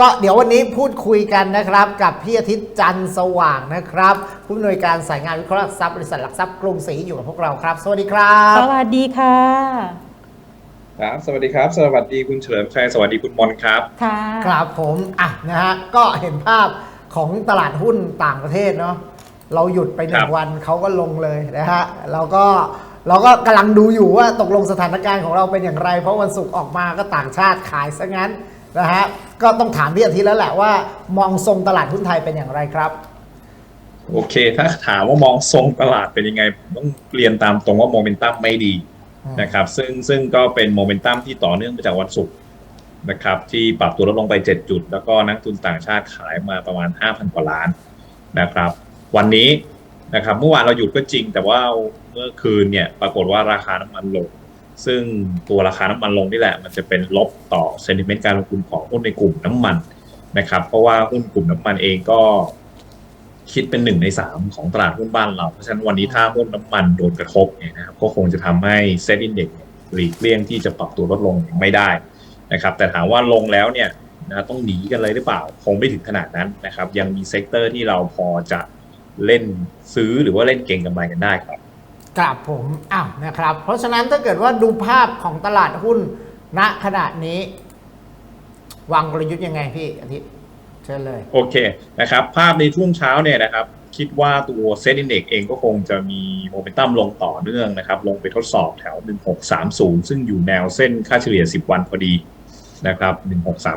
ก็เดี๋ยววันนี้พูดคุยกันนะครับกับพี่อาทิตย์จันทร์สว่างนะครับ ผู้อำนวยการสายงานวิเคราะห์หลักทรัพย์บริษัทหลักทรัพย์กรุงศรีอยู่กับพวกเราครับ สวัสดีครับ สวัสดีค่ะ ครับ สวัสดีครับ สวัสดีคุณเฉลิมชัย สวัสดีคุณมนครับ ค่ะ ครับผมอะนะฮะก็เห็นภาพของตลาดหุ้นต่างประเทศเนาะเราหยุดไปหนึ่ครังบวันเขาก็ลงเลยนะฮะเราก็เราก็กำลังดูอยู่ว่าตกลงสถานการณ์ของเราเป็นอย่างไร เพราะวันศุกร์ออกมาก็ต่างชาติขายซะงั้น นะฮะก็ต้องถามพี่อาทิตย์แล้วแหละว่า มองทรงตลาดหุ้นไทยเป็นอย่างไรครับ โอเค ถ้าถามว่ามองทรงตลาดเป็นยังไงผมต้องเรียนตามตรงว่าโมเมนตัมไม่ดีอืมนะครับซึ่งซึ่งก็เป็นโมเมนตัมที่ต่อเนื่องมาจากวันศุกร์นะครับที่ปรับตัวลดลงไป 7 จุด แล้วก็นักทุนต่างชาติขายมาประมาณ 5,000 กว่าล้านนะครับ วันนี้นะครับเมื่อวานเราหยุดก็จริง แต่ว่าเมื่อคืนเนี่ยปรากฏว่าราคาน้ำมันลง ซึ่งตัวราคาน้ำมันลงนี่แหละ มันจะเป็นลบต่อเซนิเมนต์การลงทุนของหุ้นในกลุ่มน้ำมันนะครับ เพราะว่าหุ้นกลุ่มน้ำมันเองก็คิดเป็นหนึ่งในสามของตลาดหุ้นบ้านเรา เพราะฉะนั้นวันนี้ถ้าหุ้นน้ำมันโดนกระทบเนี่ยนะครับก็คงจะทำให้เซ็ตอินเด็กหลีกเลี่ยงที่จะปรับตัวลดลงไม่ได้นะครับ แต่ถามว่าลงแล้วเนี่ยนะต้องหนีกันเลยหรือเปล่า คงไม่ถึงขนาดนั้นนะครับ ยังมีเซกเตอร์ที่เราพอจะเล่นซื้อหรือว่าเล่นเก่งกำไรกันได้ครับ ครับผมอ้าวนะครับ เพราะฉะนั้นถ้าเกิดว่าดูภาพของตลาดหุ้นณขณะนี้ วางกลยุทธ์ยังไงพี่อาทิตย์เชิญเลยโอเคนะครับ ภาพในช่วงเช้าเนี่ยนะครับ คิดว่าตัวเซ็ตอินเด็กเองก็คงจะมีโมเมนตัมลงต่อเนื่องนะครับ ลงไปทดสอบแถว 1630 ซึ่งอยู่แนวเส้นค่าเฉลี่ย 10 วันพอดีนะครับ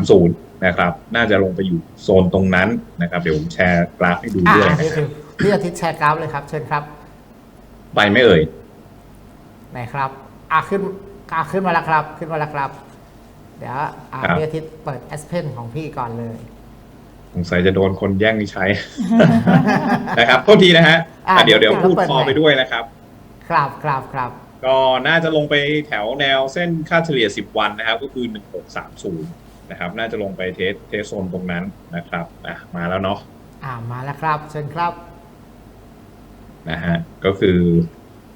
1630 นะครับ น่าจะลงไปอยู่โซนตรงนั้นนะครับ เดี๋ยวผมแชร์กราฟให้ดูอ่าด้วยนี่นะคคืรับอพี่อาทิตย์แชร์กราฟเลยครับ เชิญครับ ไปไหม่เอ่ย ไหนครับ อ่าขึ้นอ่าขึ้นมาแล้วครับ ขึ้นมาแล้วครับ เดี๋ยวอ่าครับ พี่อาทิตย์เปิด S Pen ของพี่ก่อนเลย สงสัยจะโดนคนแย่งใช้ นะครับโทษทีนะฮะอะอะเดี๋ยวเดี๋ยวเดี๋ยวพูดเปิดคอใหม่ไปด้วยนะครับ ครับครับครับก็น่าจะลงไปแถวแนวเส้นค่าเฉลี่ย 10 วันนะครับ ก็คือ 1630 นะครับ น่าจะลงไปเทสเทสโซนตรงนั้นนะครับอะมาแล้วเนาะ อ่ามาแล้วครับ เชิญครับ นะฮะก็คือ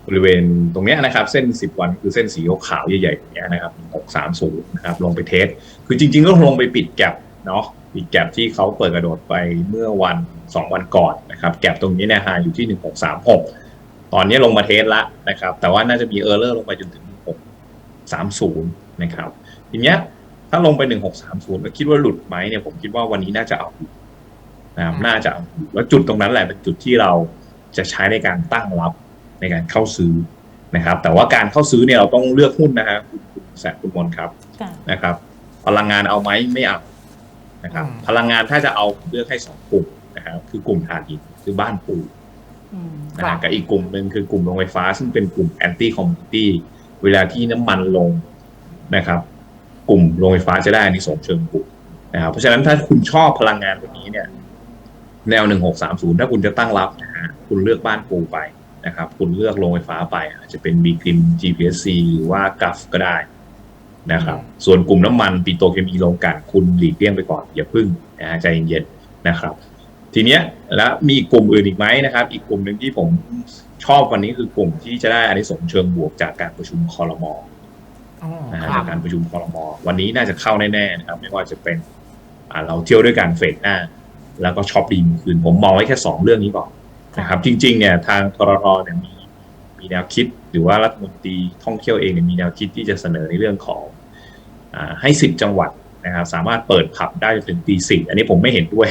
บริเวณตรงเนี้ยนะครับ เส้น 10 วันคือเส้นสีขาวๆใหญ่ๆอย่างเงี้ยนะครับ630นะครับลงไปเทส คือจริงๆก็ลงไปปิดแก็บเนาะปิดแก็บที่เขาเปิดกระโดดไปเมื่อวัน 2 วันก่อนนะครับแก็บตรงนี้เนี่ยหาอยู่ที่ 1636 ตอนนี้ลงมาเทสละนะครับ แต่ว่าน่าจะมีเออร์เลอร์ลงไปจนถึง1630 นะครับ ทีเนี้ยถ้าลงไป 1630 แล้วคิดว่าหลุดไหมเนี่ยผมคิดว่าวันนี้น่าจะเอานะครับน่าจะเอาแล้วจุดตรงนั้นแหละเป็นจุดที่เรา จะใช้ในการตั้งรับในการเข้าซื้อนะครับ แต่ว่าการเข้าซื้อเนี่ยเราต้องเลือกหุ้นนะฮะคุณคุณแสนคุณมนครับค่ะนะครับ พลังงานเอาไหมไม่เอานะครับอืมพลังงานถ้าจะเอาเลือกให้สองกลุ่มนะครับคือกลุ่มถ่านหินคือบ้านปูอืมนะฮะกับอีกกลุ่มหนึ่งคือกลุ่มโรงไฟฟ้า ซึ่งเป็นกลุ่มแอนตี้คอมมิตี้เวลาที่น้ำมันลงนะครับ กลุ่มโรงไฟฟ้าจะได้อานิสงส์เชิงบวกนะครับเพราะฉะนั้นถ้าคุณชอบพลังงานแบบนี้เนี่ย แนวหนึ่งหกสามศูนย์ถ้าคุณจะตั้งรับนะฮะ คุณเลือกบ้านปูไปนะครับ คุณเลือกโรงไฟฟ้าไป อาจจะเป็นบีคริม GPSC หรือว่ากัฟก็ได้นะครับ ส่วนกลุ่มน้ำมันปิโตรเคมีโรงกลั่นคุณหลีกเลี่ยงไปก่อน อย่าพึ่งนะฮะใจเย็นๆนะครับ ทีเนี้ยแล้วมีกลุ่มอื่นอีกไหมนะครับ อีกกลุ่มหนึ่งที่ผมชอบวันนี้คือกลุ่มที่จะได้อานิสงส์เชิงบวกจากการประชุมคอรมออืมนะฮะครัจาบกการประชุมคอรมอวันนี้น่าจะเข้าแน่ๆนะครับ ไม่ว่าจะเป็นอ่าเราเที่ยวด้วยกันเฟสหน้า แล้วก็ช็อปดีมคืนผมมองไว้แค่สองเรื่องนี้ก่อน นะครับจริงๆเนี่ยทางทรทเนี่ยมีมีแนวคิดหรือว่ารัฐมนตรีท่องเที่ยวเองเนี่ยมีแนวคิดที่จะเสนอในเรื่องของอให้สิบจังหวัดนะครับสามารถเปิดผับได้จนถึงตีสี่อันนี้ผมไม่เห็นด้วย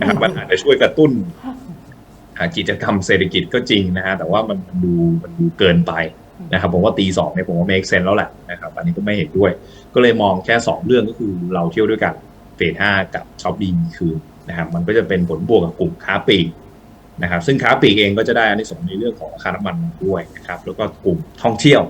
นะครับมันอาจจะช่วยกระตุ้นกิจกรรมเศรษฐกิจก็จริงนะฮะแต่ว่ามันมันดูมันดูเกินไปนะครับผมว่าตีสองเนี่ยผมว่า make sense แล้วแหละนะครับอันนี้ก็ไม่เห็นด้วย ก็เลยมองแค่สองเรื่องก็คือเราเที่ยวด้วยกันเฟสห้ากับช็อปดีมีคืนนะครับมันก็จะเป็นผลบวกกับกลุ่มค้าปลีก นะครับซึ่งค้าปลีกเองก็จะได้อันนี้สงส์ในเรื่องของราคาน้ำมันด้วยนะครับแล้วก็กลุ่มท่องเที่ยว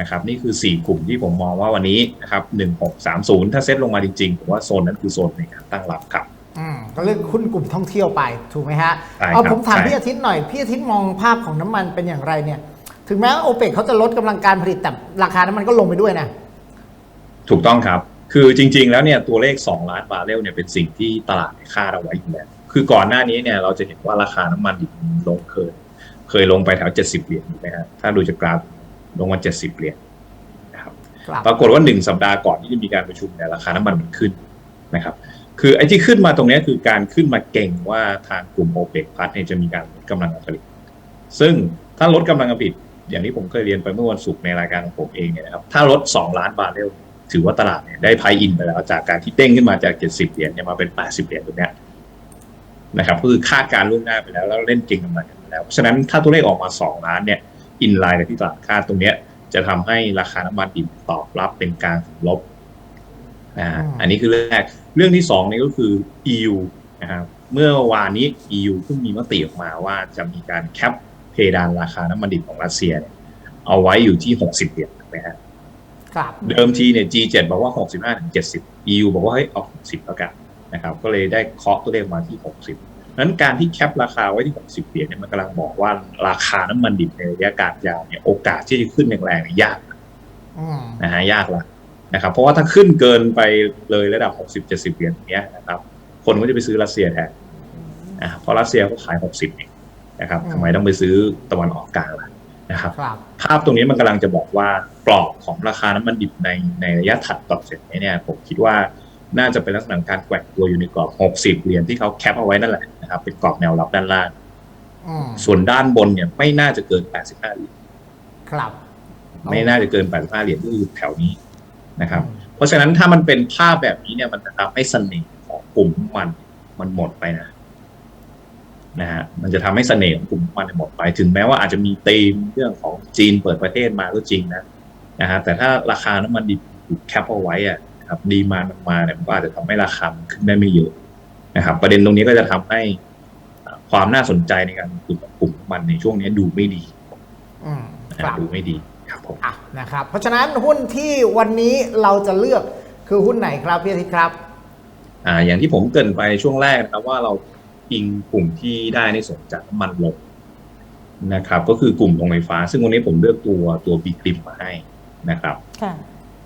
นะครับนี่คือสี่กลุ่มที่ผมมองว่าวันนี้นะครับหนึ่งหกสามศูนย์ถ้าเซ็ตลงมาจริงๆผมว่าโซนนั้นคือโซนในการตั้งรับครับอืมก็เลือกหุ้นกลุ่มท่องเที่ยวไปถูกไหมฮะใช่ครับเอาผมถามใช่พี่อาทิตย์หน่อยพี่อาทิตย์มองภาพของน้ำมันเป็นอย่างไรเนี่ย ถึงแม้ว่าโอเปกเขาจะลดกำลังการผลิตแต่ราคาน้ำมันก็ลงไปด้วยนะ ถูกต้องครับ คือจริง ๆ แล้วเนี่ยตัวเลข 2 ล้านบาร์เรลเนี่ยเป็นสิ่งที่ตลาดคาดเอาไว้อยู่แล้ว คือก่อนหน้านี้เนี่ยเราจะเห็นว่าราคาน้ำมันดิบลงเคย เคยลงไปแถว70เหรียญถูกไหมฮะถ้าดูจากกราฟลงมา70เหรียญนะครับครับปรากฏว่าหนึ่งสัปดาห์ก่อนที่จะมีการประชุมเนี่ยราคาน้ำมันมันขึ้นนะครับ คือไอ้ที่ขึ้นมาตรงเนี้ยคือการขึ้นมาเก่งว่าทางกลุ่มโอเปกพัทเนี่ยจะมีการลดกำลังการผลิต ซึ่งถ้าลดกำลังการผลิต อย่างที่ผมเคยเรียนไปเมื่อวันศุกร์ในรายการของผมเองเนี่ยนะครับถ้าลด2ล้านบาทเร็วถือว่าตลาดเนี่ยได้ไพอินไปแล้วจากการที่เด้งขึ้นมาจาก 70 เหรียญเนี่ยมาเป็น 80 เหรียญตรงเนี้ย นะครับก็คือคาดการณ์ล่วงหน้าไปแล้วแล้วเล่นเก่งกำไรกันไปแล้วเพราะฉะนั้นถ้าตัวเลขออกมา 2 ล้านเนี่ยอินไลน์กับที่ตลาดคาดตรงเนี้ยจะทำให้ราคาน้ำมันดิบตอบรับเป็นกลางถึงลบอ่าอืมอันนี้คือเรื่องแรกเรื่องที่สองนี่ก็คือ EU นะครับเมื่อวานนี้ EU เพิ่งมีมติออกมาว่าจะมีการแคปเพดานราคาน้ำมันดิบของรัสเซียเนี่ยเอาไว้อยู่ที่ 60เหรียญนะฮะครับเดิมทีเนี่ย G7 บอกว่า 65ถึง70 EU บอกว่าเฮ้ยเอา60แล้วกัน นะครับก็เลยได้เคาะตัวเลขมาที่ 60นั้นการที่แคปราคาไว้ที่ 60เหรียญเนี่ยมันกำลังบอกว่าราคาน้ำมันดิบในระยะการยาวเนี่ยโอกาสที่จะขึ้นแรงๆเนี่ยยากอืมนะฮะยากละนะครับเพราะว่าถ้าขึ้นเกินไปเลยระดับ 60 70เหรียญอย่างเงี้ยนะครับคนก็จะไปซื้อรัสเซียแทนอ่าเพราะรัสเซียก็ขาย 60เองนะครับอืมทำไมต้องไปซื้อตะวันออกกลางล่ะนะครับครับภาพตรงนี้มันกำลังจะบอกว่ากรอบของราคาน้ำมันดิบในในระยะถัดต่อจากนี้เนี่ยผมคิดว่า น่าจะเป็นลักษณะการแกว่งตัวอยู่ในกรอบ 60 เหรียญที่เขาแคปเอาไว้นั่นแหละนะครับ เป็นกรอบแนวรับด้านล่างอืมส่วนด้านบนเนี่ยไม่น่าจะเกิน 85 เหรียญครับ ไม่น่าจะเกิน 85 เหรียญก็คือแถวนี้นะครับอืมเพราะฉะนั้นถ้ามันเป็นภาพแบบนี้เนี่ยมันจะทำให้เสน่ห์ของกลุ่มน้ำมันมันหมดไปนะนะฮะมันจะทำให้เสน่ห์ของกลุ่มน้ำมันเนี่ยหมดไป ถึงแม้ว่าอาจจะมีธีมเรื่องของจีนเปิดประเทศมาก็จริงนะนะฮะแต่ถ้าราคาน้ำมันดิบถูกแคปเอาไว้อะ นะครับดีมามันมาเนี่ยมันก็อาจจะทำให้ราคามันขึ้นได้ไม่เยอะนะครับ ประเด็นตรงนี้ก็จะทำให้อ่าความน่าสนใจในการลงทุนของกลุ่มน้ำมันในช่วงนี้ดูไม่ดีอืมนะคฮะรับดูไม่ดีครับผมอะนะครับ เพราะฉะนั้นหุ้นที่วันนี้เราจะเลือกคือหุ้นไหนครับพี่อาทิตย์ครับ อ่า อย่างที่ผมเกรินไปช่วงแรกนะครับว่าเราอิงกลุ่มที่ได้ในส่วนจากน้ำมันลงนะครับ ก็คือกลุ่มโรงไฟฟ้า ซึ่งวันนี้ผมเลือกตัวตัวบีกริมมาให้นะครับค่ะ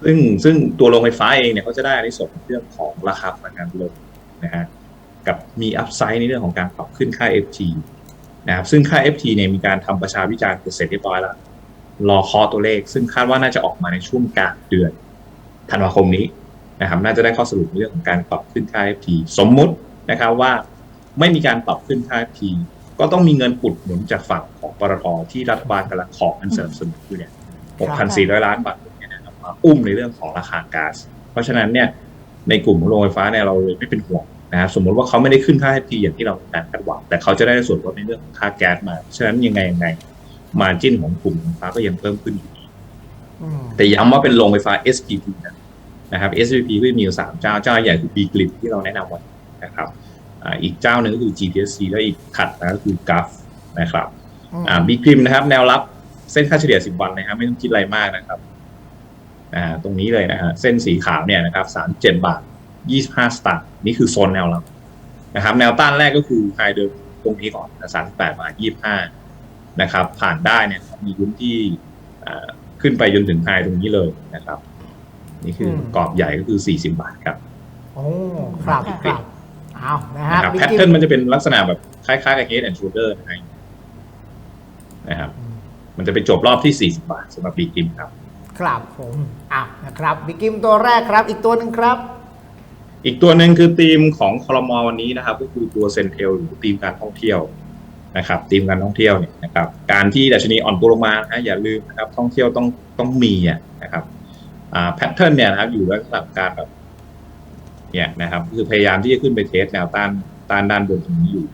ซึ่งซึ่งตัวโรงไฟฟ้าเองเนี่ยเขาจะได้ในส่วนเรื่องของราคาพลังงานลงนะฮะกับมีอัพไซด์ในเรื่องของการปรับขึ้นค่า FT นะครับซึ่งค่า FT เนี่ยมีการทำประชาวิจารณ์เสร็จเรียบร้อยแล้วรอคอตัวเลข ซึ่งคาดว่าน่าจะออกมาในช่วงกลางเดือนธันวาคมนี้นะครับน่าจะได้ข้อสรุปในเรื่องของการปรับขึ้นค่า FT สมมุตินะครับว่าไม่มีการปรับขึ้นค่า FT ก็ต้องมีเงินอุดหนุนจากฝั่งของปตทที่รัฐบาลกำลังขอเงินสนับสนุนอยู่เนี่ย6,400 ล้านบาทเนี่ยนะครับ มาอุ้มในเรื่องของราคาก๊าซเพราะฉะนั้นเนี่ยในกลุ่มของโรงไฟฟ้าเนี่ยเราเลยไม่เป็นห่วงนะครับสมมติว่าเขาไม่ได้ขึ้นค่า FT อย่างที่เราการคาดหวังแต่เขาจะได้ส่วนลดในเรื่องของค่าแก๊สมาฉะนั้นยังไงยังไงมาจิ้นของกลุ่มโรงไฟฟ้าก็ยังเพิ่มขึ้นอยู่ดีอืมแต่ย้ำว่าเป็นโรงไฟฟ้า SPP นะนะครับ SPP ก็มีอยู่สามเจ้าเจ้าใหญ่คือ B Grid ที่เราแนะนำไว้นะครับอ่าอีกเจ้าหนึ่งก็คือ GPSC และอีกถัดมาก็คือ GUF นะครับอ่า B Grid นะครับ แนวรับเส้นค่าเฉลี่ย 10 วันนะครับ ไม่ต้องคิดอะไรมากนะครับ อ่าตรงนี้เลยนะฮะเส้นสีขาวเนี่ยนะครับ37บาท25สตางค์นี่คือโซนแนวรับนะครับ แนวต้านแรกก็คือไฮเดิมตรงนี้ก่อน38บาท25นะครับ ผ่านได้เนี่ยมีลุ้นที่อ่าขึ้นไปจนถึงไฮตรงนี้เลยนะครับ นี่คืออมกรอบใหญ่ก็คือ40บาทครับโอ้ครับค่ะครับเอานะฮะนะครับบิ๊แพกทกิ๊เทิร์นมันจะเป็นลักษณะแบบคล้ายๆกับ Head and Shoulder นะฮะนะครับ มันจะไปจบรอบที่40บาทสำหรับบีกิมครับ ครับผมอะนะครับบิ๊กกิมตัวแรกครับ อีกตัวหนึ่งครับ อีกตัวหนึ่งคือธีมของคอรมอวันนี้นะครับ ก็คือตัวเซนเทลหรือธีมการท่องเที่ยวนะครับธีมการท่องเที่ยวเนี่ยนะครับการที่ดัชนีอ่อนตัวลงมานะอย่าลืมนะครับท่องเที่ยวต้องต้องมีนะครับอ่าแพทเทิร์นเนี่ยนะครับอยู่ลักษณะการแบบเนี่ยนะครับคือพยายามที่จะขึ้นไปเทสแนวต้านต้านด้านบนตรงนี้อยู่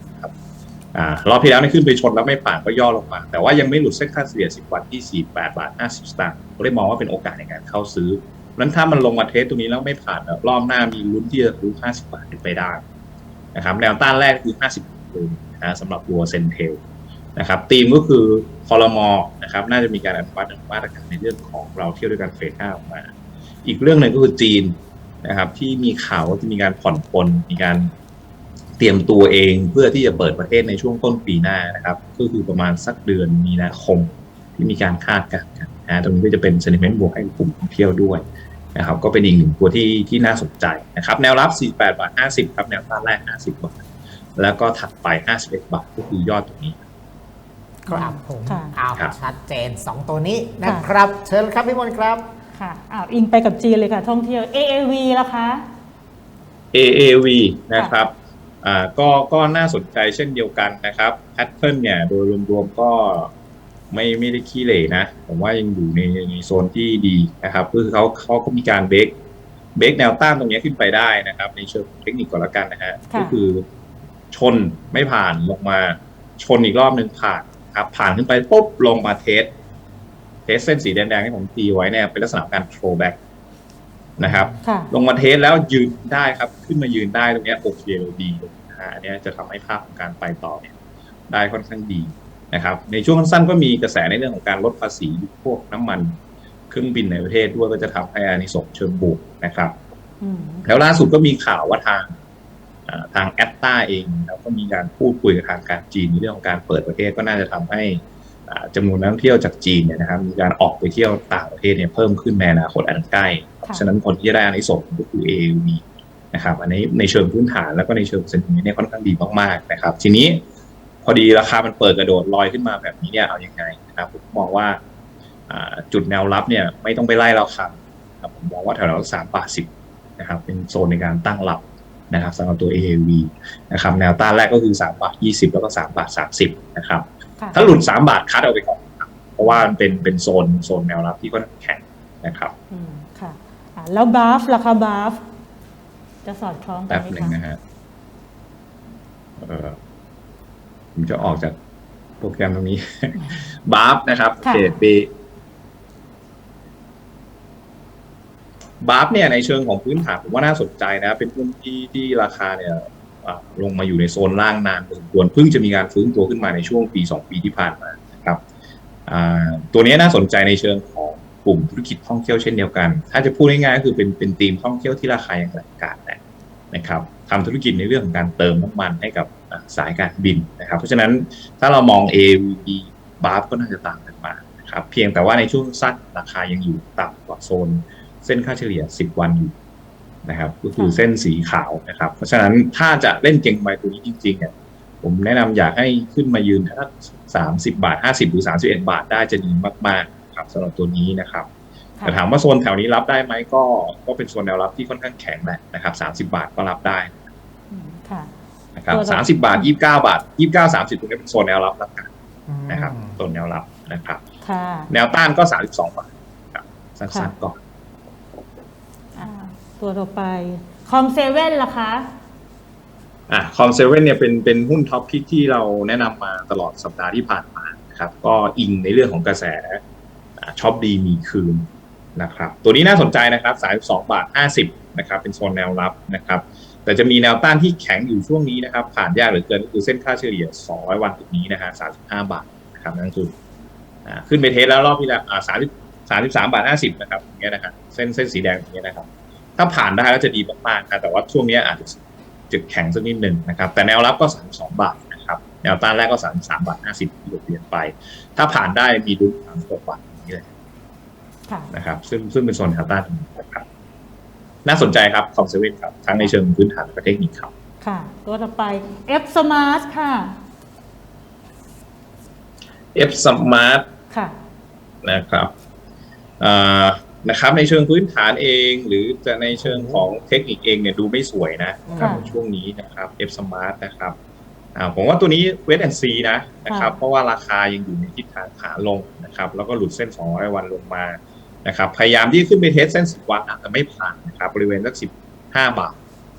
อ่ารอบที่แล้วนี่ขึ้นไปชนแล้วไม่ผ่านก็ย่อลงมา แต่ว่ายังไม่หลุดเส้นค่าเฉลี่ย 10 วันที่ 48 บาท 50 สตางค์ก็เลยมองว่าเป็นโอกาสในการเข้าซื้อนั้นถ้ามันลงมาเทสตรงนี้แล้วไม่ผ่านรอบหน้ามีลุ้นที่จะซื้50 บาทขึ้นไปได้นะครับแนวต้านแรกคือ 50เลยนะสำหรับตัวเซนเทลนะครับธีมก็คือคอรมอนะครับน่าจะมีการอนุมัติมาตรการในเรื่องของเราเที่ยวด้วยกันเฟสห้าออกมา อีกเรื่องหนึ่งก็คือจีนนะครับที่มีข่าวว่าจะมีการผ่อนปลนมีการ ตรียมตัวเองเพื่อที่จะเปิดประเทศในช่วงต้นปีหน้านะครับ ก็คือประมาณสักเดือนมีนาคมที่มีการคาดการณ์กันนะตรงนี้ก็จะเป็น sentiment บวกให้กลุ่มท่องเที่ยวด้วยนะครับ ก็เป็นอีกหนึ่งตัวที่ที่น่าสนใจนะครับ แนวรับ 48 บาท 50 ครับ แนวต้านแรก 50 บาท แล้วก็ถัดไป 51 บาท ก็คือยอดตรงนี้ ครับผมค่ะเอาครับชัดเจน 2 ตัวนี้นะครับ เชิญครับพี่มนต์ครับ ค่ะอ้าวอิงไปกับจีนเลยค่ะ ท่องเที่ยว AAV ล่ะคะ AAV นะครับ อ่าก็ก็น่าสนใจเช่นเดียวกันนะครับแพทเทิร์นเนี่ยโดยรวมๆก็ไม่ไม่ได้ขี้เหร่นะ ผมว่ายังอยู่ในในโซนที่ดีนะครับคือเขาเขาก็มีการเบรกเบรกแนวต้านตรงนี้ขึ้นไปได้นะครับ ในเชิงเทคนิคก่อนละกันนะฮะค่ะก็คือชนไม่ผ่านลงมาชนอีกรอบหนึ่งผ่านครับผ่านขึ้นไปปุ๊บลงมาเทสเทสเส้นสีแดงๆที่ผมตีไว้เนี่ยเป็นลักษณะของการโ r แบ็ก นะครับค่ะลงมาเทสแล้วยืนได้ครับ ขึ้นมายืนได้ตรงเนี้ยโอเคเลยดีเลยนะฮะอันเนี้ยจะทำให้ภาพของการไปต่อเนี่ยได้ค่อนข้างดีนะครับ ในช่วงสั้นๆก็มีกระแสในเรื่องของการลดภาษีพวกน้ำมันเครื่องบินในประเทศด้วยก็จะทำให้อานิสงส์เชิงบวกนะครับอืมแล้วล่าสุดก็มีข่าวว่าทางอ่าทางแอตตาเองนะครับก็มีการพูดคุยกับทางการจีนในเรื่องของการเปิดประเทศก็น่าจะทำให้อ่า จำนวนนักท่องเที่ยวจากจีนเนี่ยนะครับมีการออกไปเที่ยวต่างประเทศเนี่ยเพิ่มขึ้นในอนาคตอันใกล้เพราะฉะนั้นคนที่จะได้อานิสงส์ก็คือ AUV นะครับอันนี้ในเชิงพื้นฐานแล้วก็ในเชิงเซ็นติเมนต์เนี่ยค่อนข้างดีมากๆนะครับทีนี้พอดีราคามันเปิดกระโดดลอยขึ้นมาแบบนี้เนี่ยเอาอยัางไงนะครับผมมองว่าอ่าจุดแนวรับเนี่ยไม่ต้องไปไล่ราคาครับผมมองว่าแถวๆสามบาทสิบนะครับเป็นโซนในการตั้งรับนะครับสำหรับตัว AAV นะครับแนวต้านแรกก็คือ3บาท20 แล้วก็3บาท30นะครับค่ะ ถ้าหลุด3บาทคัดเอาไปก่อนครับเพราะว่ามันเป็นเป็นโซนโซนแนวรับที่ก็แข็งนะครับอืมค่ะอะแล้วบาฟราคาบาฟจะสอดคล้องกัแป๊นบไหมหนึ่งคะนะฮะเออผมจะออกจากโปรแกรมตรงนี้บาฟนะครับค่ะเกรด B บาฟเนี่ยในเชิงของพื้นฐานผมว่าน่าสนใจนะ เป็นหุ้นที่ที่ราคาเนี่ยอ่า ลงมาอยู่ในโซนล่างนานพอสมควรเพิ่งจะมีการฟื้นตัวขึ้นมาในช่วงปีสองปีที่ผ่านมานะครับตัวนี้น่าสนใจในเชิงของกลุ่มธุรกิจท่องเที่ยวเช่นเดียวกัน ถ้าจะพูดง่ายๆก็คือเป็นเป็นธีมท่องเที่ยวที่ราคายังแรงกาดนะครับทำธุรกิจในเรื่องของการเติมน้ำมันให้กับสายการบินนะครับ เพราะฉะนั้นถ้าเรามอง AVD บาฟก็น่าจะต่างกันมานะครับ เพียงแต่ว่าในช่วงสั้นราคายังอยู่ต่ำกว่าโซน เส้นค่าเฉลี่ย 10 วันอยู่ นะครับ ก็คือเส้นสีขาวนะครับ เพราะฉะนั้นถ้าจะเล่นเก่งไมตัวนี้จริงๆเนี่ยผมแนะนำอยากให้ขึ้นมายืนถ้าสามสิบาทห้าสิบหรือสามสิบเอ็ดบาทได้จะดีมากๆครับสำหรับตัวนี้นะครับค่ะแต่ถามว่าโซนแถวนี้รับได้ไหมก็ก็เป็นโซนแนวรับที่ค่อนข้างแข็งแหละนะครับสามสิบาทก็รับได้อืมค่ะนะครับตัวละสามสิบาทยี่สิบเก้าบาทยี่สิบเก้าสามสิบตรงนี้เป็นโซนแนวรับแล้วกันนะครับโซนแนวรับนะครับค่ะแนวต้านก็สามสิบสองบาทครับสั้นๆก่อนอ่า ตัวต่อไปคอมเซเว่นล่ะคะอะคอมเซเว่นเนี่ยเป็นเป็นหุ้นท็อปพิกที่เราแนะนำมาตลอดสัปดาห์ที่ผ่านมานะครับ ก็อิงในเรื่องของกระแสช็อปดีมีคืนนะครับ ตัวนี้น่าสนใจนะครับ32บาท50นะครับ เป็นโซนแนวรับนะครับ แต่จะมีแนวต้านที่แข็งอยู่ช่วงนี้นะครับ ผ่านยากเหลือเกินก็คือเส้นค่าเฉลี่ย 200 วันตรงนี้นะฮะ35 บาทนะครับนั่นคือขึ้นไปเทสแล้วรอบที่แล้วอ่า30 33บาท50นะครับอย่างเงี้ยนะครับเส้นเส้นสีแดงอย่างเงี้ยนะครับ ถ้าผ่านได้แล้วจะดีมากๆครับแต่ว่าช่วงเนี้ยอาจจะจุดแข็งสักนิดหนึ่งนะครับ แต่แนวรับก็ 32 บาทนะครับ แนวต้านแรกก็ 33 บาท 50ที่เปลี่ยนไป ถ้าผ่านได้มีดุล36บาทอย่างนี้เลยค่ะนะครับ ซึ่งซึ่งเป็นโซนแนวต้านตรงนี้นะครับ น่าสนใจครับคอมเซเว่นครับ ทั้งในเชิงพื้นฐานและเทคนิคครับ ค่ะ ตัวต่อไป F Smart ค่ะ F Smart ค่ะ นะครับอ่า นะครับในเชิงพื้นฐานเอง หรือจะในเชิงของเทคนิคเองเนี่ยดูไม่สวยนะครับค่ะในช่วงนี้นะครับ F Smart นะครับอ่าผมว่าตัวนี้เวทแอนซีนะนะครับค่ะเพราะว่าราคายังอยู่ในทิศทางขาลงนะครับ แล้วก็หลุดเส้น 200 วันลงมานะครับ พยายามที่ขึ้นไปเทสเส้น 10 วันอาจจะไม่ผ่านนะครับ บริเวณสัก 15 บาท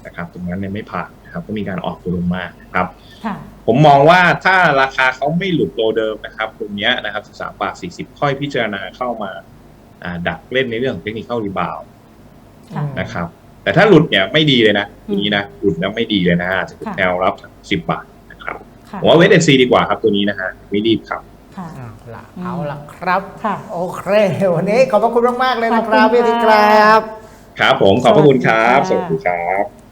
นะครับ ตรงนั้นเนี่ยไม่ผ่านนะครับ ก็มีการออกตัวลงมานะครับค่ะผมมองว่าถ้าราคาเขาไม่หลุดโลเดิมนะครับ ตรงเนี้ยนะครับ 13 บาท 40 ค่อยพิจารณาเข้ามาอ่า ดักเล่นในเรื่องของเทคนิคเข้ารีบาวค่ะนะครับ แต่ถ้าหลุดเนี่ยไม่ดีเลยนะอืมตัวนี้นะหลุดแล้วไม่ดีเลยนะฮะอาจจะถึงค่ะแนวรับ10บาทนะครับค่ะผมว่าเวทเอนซีดีกว่าครับตัวนี้นะฮะไม่รีบครับค่ะเอาละอืมเอาละครับค่ะโอเควันนี้ขอบพระคุณมากๆเลยนะคขอบคุณรับพี่ค่ะทิครับ ครับผมขอบพระคุณครับสสวัวัสสดีดีค่ะครับ